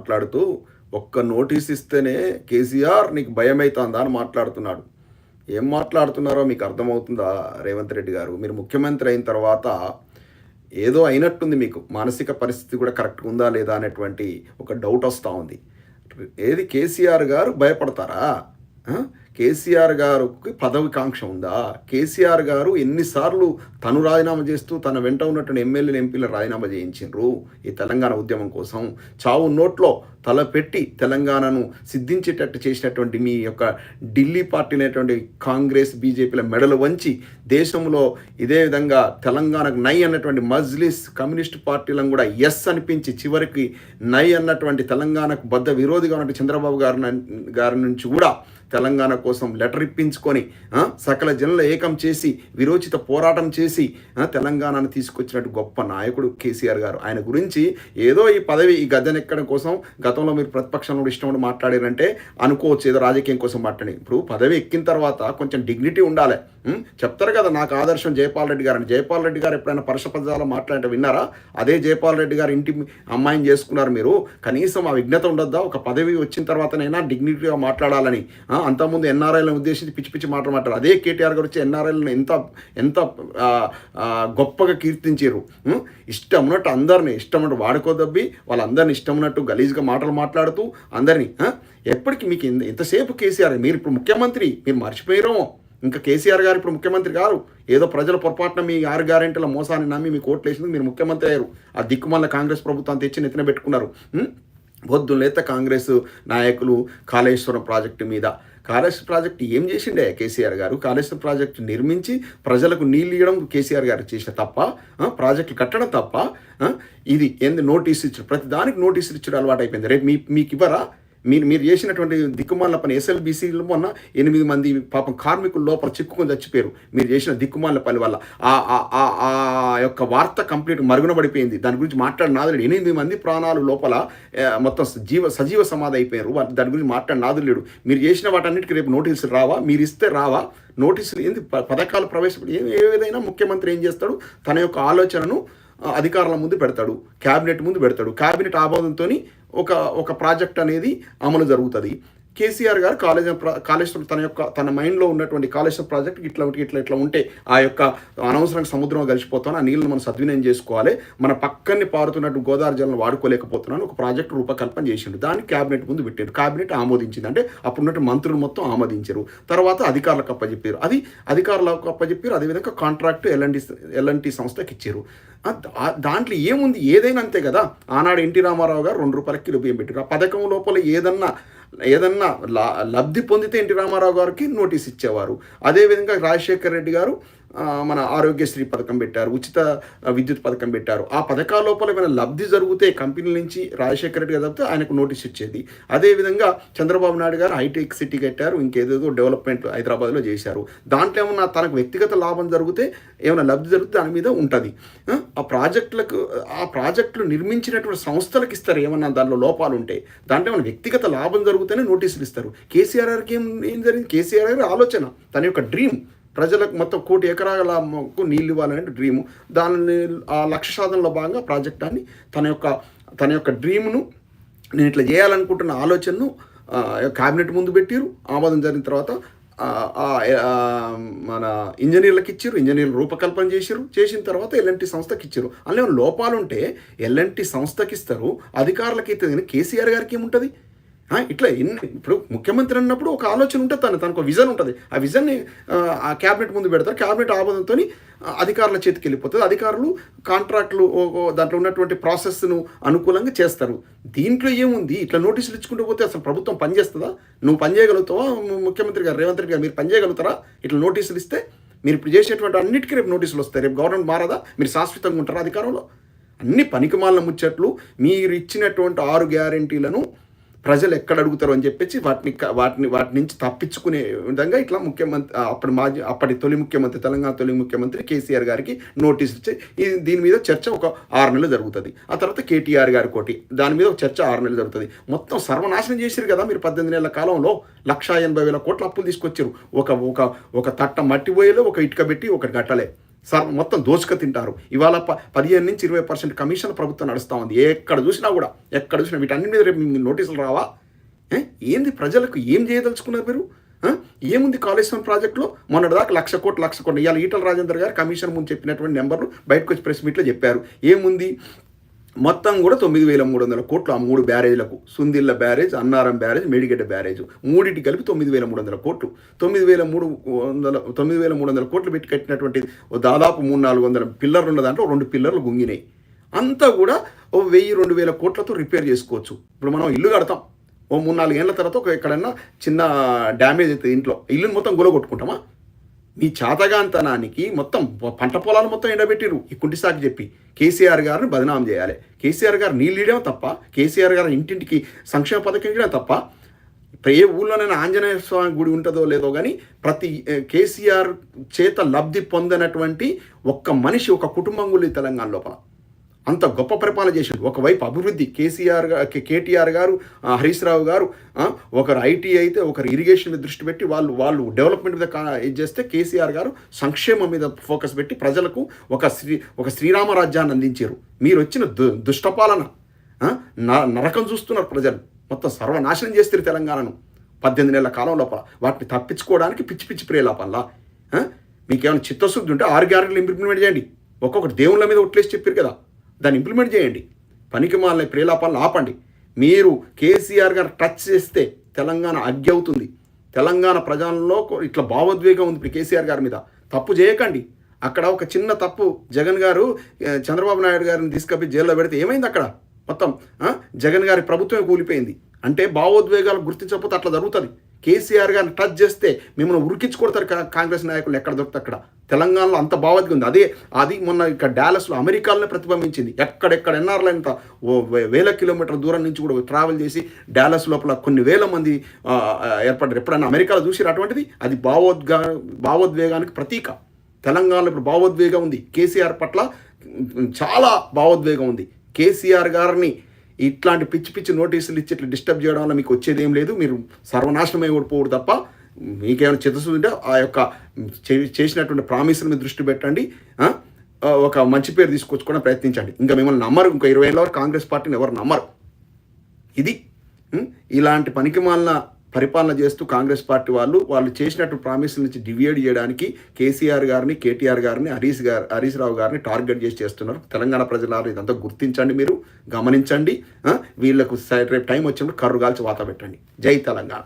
మాట్లాడుతూ ఒక్క నోటీస్ ఇస్తేనే కేసీఆర్ నీకు భయం అవుతుందా అని మాట్లాడుతున్నాడు. ఏం మాట్లాడుతున్నారో మీకు అర్థమవుతుందా రేవంత్ రెడ్డి గారు? మీరు ముఖ్యమంత్రి అయిన తర్వాత ఏదో అయినట్టుంది మీకు. మానసిక పరిస్థితి కూడా కరెక్ట్గా ఉందా లేదా అనేటువంటి ఒక డౌట్ వస్తూ ఉంది. ఏది కేసీఆర్ గారు భయపడతారా? కేసీఆర్ గారికి పదవి కాంక్ష ఉందా? కేసీఆర్ గారు ఎన్నిసార్లు తను రాజీనామా చేస్తూ తన వెంట ఉన్నటువంటి ఎమ్మెల్యేలు ఎంపీలు రాజీనామా చేయించిండ్రు ఈ తెలంగాణ ఉద్యమం కోసం. చావు నోట్లో తలపెట్టి తెలంగాణను సిద్ధించేటట్టు చేసినటువంటి మీ యొక్క ఢిల్లీ పార్టీ అనేటువంటి కాంగ్రెస్ బీజేపీల మెడలు వంచి దేశంలో ఇదే విధంగా తెలంగాణకు నై అన్నటువంటి మజ్లిస్ కమ్యూనిస్ట్ పార్టీలను కూడా ఎస్ అనిపించి చివరికి నై అన్నటువంటి తెలంగాణకు బద్ద విరోధిగా ఉన్నటువంటి చంద్రబాబు గారి గారి నుంచి కూడా తెలంగాణ కోసం లెటర్ ఇప్పించుకొని సకల జనులు ఏకం చేసి విరోచిత పోరాటం చేసి తెలంగాణను తీసుకొచ్చినట్టు గొప్ప నాయకుడు కేసీఆర్ గారు. ఆయన గురించి ఏదో ఈ పదవి ఈ గద్దెనెక్కడం కోసం గతంలో మీరు ప్రతిపక్షంలో ఇష్టం మాట్లాడారంటే అనుకోవచ్చు ఏదో రాజకీయం కోసం మాట్లాడి. ఇప్పుడు పదవి ఎక్కిన తర్వాత కొంచెం డిగ్నిటీ ఉండాలి. చెప్తారు కదా నాకు ఆదర్శం జయపాల్ రెడ్డి గారు అని. జయపాల్ రెడ్డి గారు ఎప్పుడైనా పరుష పదాలు విన్నారా? అదే జయపాల్ రెడ్డి గారు ఇంటి అమ్మాయిని చేసుకున్నారు మీరు. కనీసం ఆ విఘ్నత ఉండొద్దా? ఒక పదవి వచ్చిన తర్వాతనైనా డిగ్నిటీగా మాట్లాడాలని. అంతకుముందు ఎన్ఆర్ఐలను ఉద్దేశించి పిచ్చి పిచ్చి మాటలు మాట్లాడారు. అదే కేటీఆర్ గారు వచ్చి ఎన్ఆర్ఐలను ఎంత ఎంత గొప్పగా కీర్తించారు. ఇష్టం ఉన్నట్టు అందరిని ఇష్టం ఉన్నట్టు వాడుకోదబ్బి వాళ్ళందరిని ఇష్టం ఉన్నట్టు గలీజ్గా మాటలు మాట్లాడుతూ అందరినీ ఎప్పటికీ మీకు ఇంత- ఎంతసేపు కేసీఆర్ మీరు ఇప్పుడు ముఖ్యమంత్రి మీరు మర్చిపోయారేమో ఇంకా కేసీఆర్ గారు ఇప్పుడు ముఖ్యమంత్రి గారు ఏదో ప్రజల పొరపాటున మీ ఆరు గ్యారెంటీల మోసాన్ని నమ్మి మీకు ఓట్లు వేసింది మీరు ముఖ్యమంత్రి అయ్యారు. ఆ దిక్కుమల్ల కాంగ్రెస్ ప్రభుత్వాన్ని తెచ్చి నెత్తిన పెట్టుకున్నారు ఉం? పొద్దులేత కాంగ్రెస్ నాయకులు కాళేశ్వరం ప్రాజెక్టు మీద కాళేశ్వర ప్రాజెక్టు ఏం చేసిండే కేసీఆర్ గారు? కాళేశ్వర ప్రాజెక్టు నిర్మించి ప్రజలకు నీళ్ళు ఇవ్వడం కేసీఆర్ గారు చేసిన తప్ప ప్రాజెక్టులు కట్టడం తప్ప ఇది ఏంది నోటీస్ ఇచ్చారు ప్రతి దానికి నోటీసులు ఇచ్చారు అలవాటు అయిపోయింది రేపు మీ మీకు ఇవ్వరా? మీరు మీరు చేసినటువంటి దిక్కుమాల పని ఎస్ఎల్బీసీలో మొన్న ఎనిమిది మంది పాపం కార్మికులు లోపల చిక్కుకొని చచ్చిపోయారు. మీరు చేసిన దిక్కుమాల పని వల్ల ఆ ఆ- ఆ- ఆ యొక్క వార్త కంప్లీట్ మరుగున పడిపోయింది. దాని గురించి మాట్లాడిన నాదులేడు. ఎనిమిది మంది ప్రాణాలు లోపల మొత్తం జీవ సజీవ సమాధి అయిపోయారు. దాని గురించి మాట్లాడిన నాదులేడు. మీరు చేసిన వాటన్నిటికీ రేపు నోటీసులు రావా? మీరు ఇస్తే రావా? నోటీసులు ఏంది? ప- పథకాలు ప్రవేశపెట్టి ఏ ఏదైనా ముఖ్యమంత్రి ఏం చేస్తాడు? తన యొక్క ఆలోచనను అధికారుల ముందు పెడతాడు క్యాబినెట్ ముందు పెడతాడు. క్యాబినెట్ ఆమోదంతో ఒక ఒక ప్రాజెక్ట్ అనేది అమలు జరుగుతుంది. కేసీఆర్ గారు కాలేజ్ కాళేశ్వరం తన యొక్క తన మైండ్లో ఉన్నటువంటి కాళేశ్వరం ప్రాజెక్ట్ ఇట్లా ఒకటి ఇట్లా ఇట్లా ఉంటే ఆ యొక్క అనవసరంగా సముద్రం కలిసిపోతాను ఆ నీళ్ళని మనం సద్వినియోగం చేసుకోవాలి మన పక్కనే పారుతున్నట్టు గోదావరి జలం వాడుకోలేకపోతున్నాను ఒక ప్రాజెక్ట్ రూపకల్పన చేసిండు. దాన్ని క్యాబినెట్ ముందు పెట్టారు. క్యాబినెట్ ఆమోదించింది. అంటే అప్పుడున్నట్టు మంత్రులు మొత్తం ఆమోదించారు. తర్వాత అధికారులకు అప్పచెప్పారు. అది అధికారులకు అప్పచెప్పారు. అదేవిధంగా కాంట్రాక్ట్ ఎల్ఎన్టీ ఎల్ఎన్టీ సంస్థకి ఇచ్చారు. దాంట్లో ఏముంది? ఏదైనా అంతే కదా. ఆనాడు ఎన్టీ రామారావు గారు రెండు రూపాయలకి కిలో బియ్యం పెట్టారు. ఆ పథకం లోపల ఏదన్నా ఏదన్నా లా- లబ్ధి పొందితే ఎన్టీ రామారావు గారికి నోటీస్ ఇచ్చేవారు. అదేవిధంగా రాజశేఖర్ రెడ్డి గారు మన ఆరోగ్యశ్రీ పథకం పెట్టారు ఉచిత విద్యుత్ పథకం పెట్టారు. ఆ పథకాల లోపల ఏమైనా లబ్ధి జరిగితే కంపెనీల నుంచి రాజశేఖర రెడ్డి గారు తప్పితే ఆయనకు నోటీస్ ఇచ్చేది. అదేవిధంగా చంద్రబాబు నాయుడు గారు హైటెక్ సిటీ కట్టారు ఇంకేదేదో డెవలప్మెంట్ హైదరాబాద్లో చేశారు. దాంట్లో ఏమన్నా తనకు వ్యక్తిగత లాభం జరిగితే ఏమైనా లబ్ధి జరిగితే దాని మీద ఉంటుంది. ఆ, ఆ ప్రాజెక్టులకు ఆ ప్రాజెక్టులు నిర్మించినటువంటి సంస్థలకు ఇస్తారు ఏమన్నా దానిలో లోపాలు ఉంటే. దాంట్లో ఏమైనా వ్యక్తిగత లాభం జరిగితేనే నోటీసులు ఇస్తారు. కేసీఆర్ గారికి ఏం ఏం జరిగింది? కేసీఆర్ గారి ఆలోచన తన యొక్క డ్రీమ్. ప్రజలకు మొత్తం కోటి ఎకరాలకు నీళ్ళు ఇవ్వాలనే డ్రీమ్ దానిని ఆ లక్ష్య సాధనలో భాగంగా ప్రాజెక్ట్ తన యొక్క తన యొక్క డ్రీమ్ను నేను ఇట్లా చేయాలనుకుంటున్న ఆలోచనను క్యాబినెట్ ముందు పెట్టిరు ఆమోదం జరిగిన తర్వాత మన ఇంజనీర్లకు ఇచ్చారు ఇంజనీర్లు రూపకల్పన చేశారు చేసిన తర్వాత ఎల్ఎన్టి సంస్థకి ఇచ్చారు అందులో లోపాలుంటే లోపాలు ఉంటే ఎల్ఎన్టీ సంస్థకి ఇస్తారు. అధికారులకి ఇస్తుంది కానీ కేసీఆర్ గారికి ఏముంటుంది? ఇట్లా ఎన్ని ఇప్పుడు ముఖ్యమంత్రి అన్నప్పుడు ఒక ఆలోచన ఉంటుంది తను తనకు విజన్ ఉంటుంది. ఆ విజన్ని ఆ, క్యాబినెట్ ముందు పెడతారు. క్యాబినెట్ ఆమోదంతో అధికారుల చేతికి వెళ్ళిపోతుంది. అధికారులు కాంట్రాక్ట్లు దాంట్లో ఉన్నటువంటి ప్రాసెస్ను అనుకూలంగా చేస్తారు. దీంట్లో ఏముంది? ఇట్లా నోటీసులు ఇచ్చుకుంటూ పోతే అసలు ప్రభుత్వం పనిచేస్తుందా నువ్వు పనిచేయగలుగుతావా ముఖ్యమంత్రి గారు రేవంత్ రెడ్డి గారు మీరు పని చేయగలుగుతారా? ఇట్లా నోటీసులు ఇస్తే మీరు ఇప్పుడు చేసేటువంటి అన్నిటికీ రేపు నోటీసులు వస్తాయి. రేపు గవర్నమెంట్ మారదా? మీరు శాశ్వతంగా ఉంటారా అధికారంలో? అన్ని పనికిమాలిన ముచ్చట్లు. మీరు ఇచ్చినటువంటి ఆరు గ్యారంటీలను ప్రజలు ఎక్కడ అడుగుతారు అని చెప్పేసి వాటిని వాటిని వాటి నుంచి తప్పించుకునే విధంగా ఇట్లా ముఖ్యమంత్రి అప్పటి మాజీ అప్పటి తొలి ముఖ్యమంత్రి తెలంగాణ తొలి ముఖ్యమంత్రి కేసీఆర్ గారికి నోటీస్ ఇచ్చి దీని మీద చర్చ ఒక ఆరు నెలలు జరుగుతుంది. ఆ తర్వాత కేటీఆర్ గారి కోటి దాని మీద ఒక చర్చ ఆరు నెలలు జరుగుతుంది. మొత్తం సర్వనాశనం చేశారు కదా మీరు పద్దెనిమిది నెలల కాలంలో. లక్షా ఎనభై వేల కోట్ల అప్పులు తీసుకొచ్చారు ఒక ఒక ఒక తట్ట మట్టి పోయేలో ఒక ఇటుక పెట్టి ఒక గట్టలే సార్ మొత్తం దోచుక తింటారు. ఇవాళ ప పదిహేను నుంచి ఇరవై పర్సెంట్ కమిషన్ ప్రభుత్వం నడుస్తూ ఉంది. ఎక్కడ చూసినా కూడా ఎక్కడ చూసినా వీటన్ని మీద రేపు నోటీసులు రావా? ఏంది ప్రజలకు ఏం చేయదలుచుకున్నారు మీరు? ఏముంది కాళేశ్వరం ప్రాజెక్టులో? మొన్నటిదాకా లక్ష కోట్లు లక్ష కోట్లు. ఇవాళ ఈటల రాజేందర్ గారు కమిషన్ ముందు చెప్పినటువంటి నెంబర్లు బయటకు వచ్చి ప్రెస్ మీట్లో చెప్పారు. ఏముంది? మొత్తం కూడా తొమ్మిది వేల మూడు వందల కోట్లు ఆ మూడు బ్యారేజ్లకు. Sundilla barrage Annaram barrage Medigadda barrage. మూడింటి కలిపి తొమ్మిది వేల మూడు వందల కోట్లు. తొమ్మిది వేల మూడు వందల తొమ్మిది వేల మూడు వందల కోట్లు పెట్టి కట్టినటువంటి ఓ దాదాపు మూడు నాలుగు వందల పిల్లర్లు ఉన్న దాంట్లో రెండు పిల్లర్లు గుంగినాయి. అంతా కూడా ఓ వెయ్యి రెండు వేల కోట్లతో రిపేర్ చేసుకోవచ్చు. ఇప్పుడు మనం ఇల్లు కడతాం. ఓ మూడు నాలుగు ఏళ్ళ తర్వాత ఒక ఎక్కడన్నా చిన్న డ్యామేజ్ అయితే ఇంట్లో ఇల్లుని మొత్తం గొలగొట్టుకుంటామా? మీ చాతగాంతనానికి మొత్తం పంట పొలాలు మొత్తం ఎండబెట్టిరు ఈ కుంటి కుంటిసాకి చెప్పి. కేసీఆర్ గారిని బదనాం చేయాలి. కేసీఆర్ గారు నీళ్ళు ఇవ్వడం తప్ప కేసీఆర్ గారు ఇంటింటికి సంక్షేమ పథకం ఇవ్వడం తప్ప ఏ ఊళ్ళోనైనా ఆంజనేయ స్వామి గుడి ఉంటుందో లేదో కానీ ప్రతి కేసీఆర్ చేత లబ్ధి పొందినటువంటి ఒక్క మనిషి ఒక కుటుంబం కూడా తెలంగాణ లోపల. అంత గొప్ప పరిపాలన చేసిండు. ఒకవైపు అభివృద్ధి కేసీఆర్ కే- కేటీఆర్ గారు హరీష్ రావు గారు ఒకరు ఐటీ అయితే ఒకరు ఇరిగేషన్ మీద దృష్టి పెట్టి వాళ్ళు వాళ్ళు డెవలప్మెంట్ మీద కా- ఇది చేస్తే కేసీఆర్ గారు సంక్షేమం మీద ఫోకస్ పెట్టి ప్రజలకు ఒక శ్రీ ఒక శ్రీరామ రాజ్యాన్ని అందించారు. మీరు వచ్చిన దు దుష్టపాలన నరకం చూస్తున్నారు ప్రజలు. మొత్తం సర్వనాశనం చేస్తారు తెలంగాణను. పద్దెనిమిది నెలల కాలం లోపల వాటిని తప్పించుకోవడానికి పిచ్చి పిచ్చి ప్రేలాపల్లా మీకేమైనా చిత్తశుద్ధి ఉంటే ఆరు గ్యారెంటీలు ఇంప్లిమెంట్ చేయండి ఒక్కొక్కటి దేవుళ్ళ మీద ఒట్లేసి చెప్పారు కదా. దాన్ని ఇంప్లిమెంట్ చేయండి. పనికి మాలిన ప్రేలాపాలను ఆపండి. మీరు కేసీఆర్ గారు టచ్ చేస్తే తెలంగాణ అగ్గి అవుతుంది. తెలంగాణ ప్రజల్లో ఇట్లా భావోద్వేగం ఉంది ఇప్పుడు కేసీఆర్ గారి మీద. తప్పు చేయకండి. అక్కడ ఒక చిన్న తప్పు జగన్ గారు చంద్రబాబు నాయుడు గారిని తీసుకపోయి జైల్లో పెడితే ఏమైంది అక్కడ? మొత్తం జగన్ గారి ప్రభుత్వమే కూలిపోయింది. అంటే భావోద్వేగాలు గుర్తించకపోతే అట్లా జరుగుతుంది. కేసీఆర్ గారిని టచ్ చేస్తే మిమ్మల్ని ఉరికించి కొడతారు కా- కాంగ్రెస్ నాయకులు ఎక్కడ దొరికితే అక్కడ? తెలంగాణలో అంత భావోద్వేగం ఉంది. అదే అది మొన్న ఇక్కడ డాలస్లో అమెరికాలోనే ప్రతిబింబించింది. ఎక్కడెక్కడ ఎన్ఆర్లు ఎంత వే- వేల కిలోమీటర్ల దూరం నుంచి కూడా ట్రావెల్ చేసి డాలస్ లోపల కొన్ని వేల మంది ఏర్పడ్డారు. ఎప్పుడైనా అమెరికాలో చూసిరు అటువంటిది? అది భావోద్గా భావోద్వేగానికి ప్రతీక. తెలంగాణలో ఇప్పుడు భావోద్వేగం ఉంది. కేసీఆర్ పట్ల చాలా భావోద్వేగం ఉంది. కేసీఆర్ గారిని ఇట్లాంటి పిచ్చి పిచ్చి నోటీసులు ఇచ్చి ఇట్లా డిస్టర్బ్ చేయడం వల్ల మీకు వచ్చేది ఏం లేదు. మీరు సర్వనాశనం ఓడిపోవడు తప్ప మీకేమైనా చిత్తశుద్ధి ఉంటే ఆ యొక్క చే- చేసినటువంటి ప్రామిసుల మీద దృష్టి పెట్టండి. ఒక మంచి పేరు తీసుకొచ్చుకోవడం ప్రయత్నించండి. ఇంకా మిమ్మల్ని నమ్మరు. ఇంకా ఇరవై ఏళ్ళ వరకు కాంగ్రెస్ పార్టీని ఎవరు నమ్మరు. ఇది ఇలాంటి పనికి పనికిమాలిన పరిపాలన చేస్తూ కాంగ్రెస్ పార్టీ వాళ్ళు వాళ్ళు చేసినట్టు ప్రామిస్ నుంచి డివియేట్ చేయడానికి కేసీఆర్ గారిని కేటీఆర్ గారిని హరీష్ గారు హరీష్ రావు గారిని టార్గెట్ చేసి చేస్తున్నారు. తెలంగాణ ప్రజలారు ఇదంతా గుర్తించండి మీరు గమనించండి వీళ్ళకు రేపు టైం వచ్చినప్పుడు కర్రు కాల్చి వాత పెట్టండి. జై తెలంగాణ.